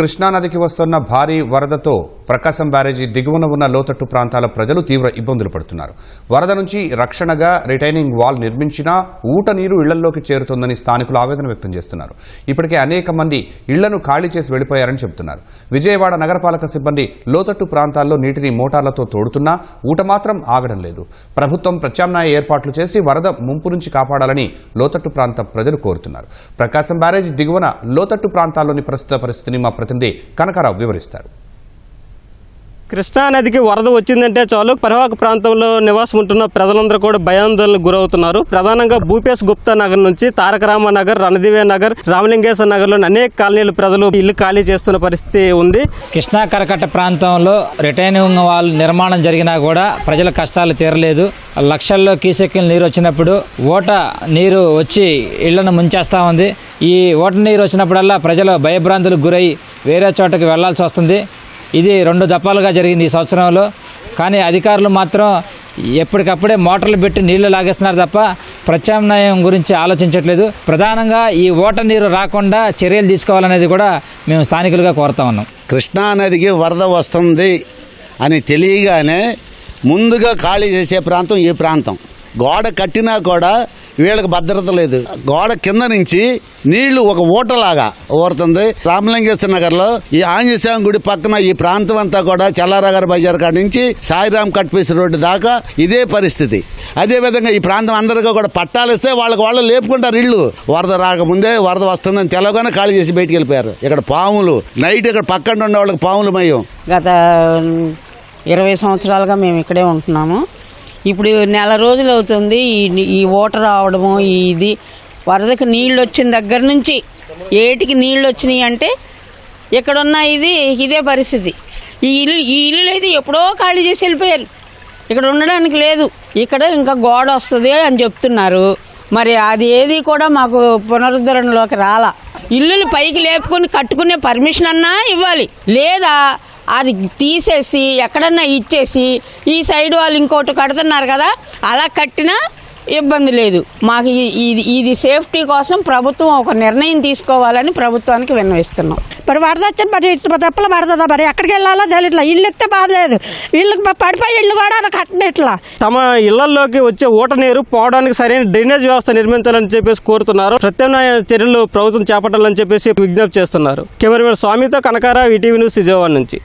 కృష్ణానదికి వస్తున్న భారీ వరదతో ప్రకాశం బ్యారేజీ దిగువన ఉన్న లోతట్టు ప్రాంతాల ప్రజలు తీవ్ర ఇబ్బందులు పడుతున్నారు. వరద నుంచి రక్షణగా రిటైనింగ్ వాల్ నిర్మించినా ఊట నీరు ఇళ్ళలోకి చేరుతోందని స్థానికులు ఆవేదన వ్యక్తం చేస్తున్నారు. ఇప్పటికే అనేక మంది ఇళ్ళను ఖాళీ చేసి వెళ్ళిపోయారని చెబుతున్నారు. విజయవాడ నగరపాలక సిబ్బంది లోతట్టు ప్రాంతాల్లో నీటిని మోటార్లతో తోడుతున్నా ఊట మాత్రం ఆగడం లేదు. ప్రభుత్వం ప్రత్యామ్నాయ ఏర్పాట్లు చేసి వరద ముంపు నుంచి కాపాడాలని లోతట్టు ప్రాంత ప్రజలు కోరుతున్నారు. ప్రకాశం బ్యారేజీ దిగువన లోతట్టు ప్రాంతాల్లోని ప్రస్తుత పరిస్థితిని మా ప్రతినిధి కనకారావు వివరిస్తారు. కృష్ణానదికి వరద వచ్చిందంటే చాలు. పరివాహక ప్రాంతంలో నివాసం ఉంటున్న ప్రజలందరూ కూడా భయాందోళనకు గురవుతున్నారు. ప్రధానంగా భూపేశ్ గుప్తా నగర్ నుంచి తారకరామ నగర్ రణదివే నగర్ రామలింగేశ్వర నగర్లోని అనేక కాలనీల ప్రజలు ఇల్లు ఖాళీ చేస్తున్న పరిస్థితి ఉంది. కృష్ణా కరకట్ట ప్రాంతంలో రిటైనింగ్ వాల్ నిర్మాణం జరిగినా కూడా ప్రజల కష్టాలు తీరలేదు. లక్షల్లో కీసెక్కిన నీరు వచ్చినప్పుడు ఓట నీరు వచ్చి ఇళ్ళను ముంచేస్తా ఉంది. ఈ ఓట నీరు వచ్చినప్పుడల్లా ప్రజలు భయభ్రాంతులకు గురై వేరే చోటకి వెళ్ళాల్సి వస్తుంది. ఇది రెండు దఫాలుగా జరిగింది ఈ సంవత్సరంలో. కానీ అధికారులు మాత్రం ఎప్పటికప్పుడే మోటార్లు పెట్టి నీళ్ళు లాగేస్తున్నారు తప్ప ప్రత్యామ్నాయం గురించి ఆలోచించట్లేదు. ప్రధానంగా ఈ ఓట నీరు రాకుండా చర్యలు తీసుకోవాలనేది కూడా మేము స్థానికులుగా కోరుతా ఉన్నాం. కృష్ణా నదికి వరద వస్తుంది అని తెలియగానే ముందుగా ఖాళీ చేసే ప్రాంతం ఈ ప్రాంతం. గోడ కట్టినా కూడా వీళ్ళకి భద్రత లేదు. గోడ కింద నుంచి నీళ్ళు ఒక ఊటలాగా ఊరుతుంది. రామలింగేశ్వర నగర్లో ఈ ఆంజనేయ స్వామి గుడి పక్కన ఈ ప్రాంతం అంతా కూడా చల్లారగర్ బజార్ కాడ నుంచి సాయిరామ్ కట్పీస్ రోడ్డు దాకా ఇదే పరిస్థితి. అదేవిధంగా ఈ ప్రాంతం అందరికీ కూడా పట్టాలు ఇస్తే వాళ్ళకి వాళ్ళు లేపుకుంటారు ఇళ్ళు. వరద రాకముందే వరద వస్తుందని తెలవగానే ఖాళీ చేసి బయటికి వెళ్ళిపోయారు. ఇక్కడ పాములు నైట్ ఇక్కడ పక్కన ఉండే వాళ్ళకి పాములు మయం. గత ఇరవై సంవత్సరాలుగా మేము ఇక్కడే ఉంటున్నాము. ఇప్పుడు నెల రోజులు అవుతుంది ఈ ఓట రావడము ఇది. వరదకి నీళ్ళు వచ్చిన దగ్గర నుంచి ఏటికి నీళ్ళు వచ్చినాయి అంటే ఇక్కడున్న ఇది ఇదే పరిస్థితి. ఈ ఇల్లు ఈ ఇల్లు అయితే ఎప్పుడో ఖాళీ చేసి వెళ్ళిపోయారు. ఇక్కడ ఉండడానికి లేదు. ఇక్కడ ఇంకా గోడ వస్తుంది అని చెప్తున్నారు. మరి అది ఏది కూడా మాకు పునరుద్ధరణలోకి రాలా. ఇల్లులు పైకి లేపుకొని కట్టుకునే పర్మిషన్ అన్నా ఇవ్వాలి. లేదా అది తీసేసి ఎక్కడన్నా ఇచ్చేసి ఈ సైడ్ వాళ్ళు ఇంకోటి కడుతున్నారు కదా అలా కట్టినా ఇబ్బంది లేదు. మాకు ఇది ఇది సేఫ్టీ కోసం ప్రభుత్వం ఒక నిర్ణయం తీసుకోవాలని ప్రభుత్వానికి విన్నవిస్తున్నాం. మరి వరద వచ్చి మరి ఇట్లా తెప్పలు పడుతుందా మరి ఎక్కడికి వెళ్ళాలో తెలియట్లా. ఇల్లు ఇస్తే బాధ లేదు ఇల్లు పడిపోయి ఇల్లు కూడా కట్టనిట్లా తమ ఇళ్ళలోకి వచ్చే ఊట నీరు పోవడానికి సరైన డ్రైనేజ్ వ్యవస్థ నిర్మించాలని చెప్పేసి కోరుతున్నారు. ప్రత్యామ్నాయ చర్యలు ప్రభుత్వం చేపట్టాలని చెప్పేసి విజ్ఞప్తి చేస్తున్నారు. కెమెరామెన్ స్వామితో కనకారా ఈటీవీ న్యూస్ విజయవాడ నుంచి.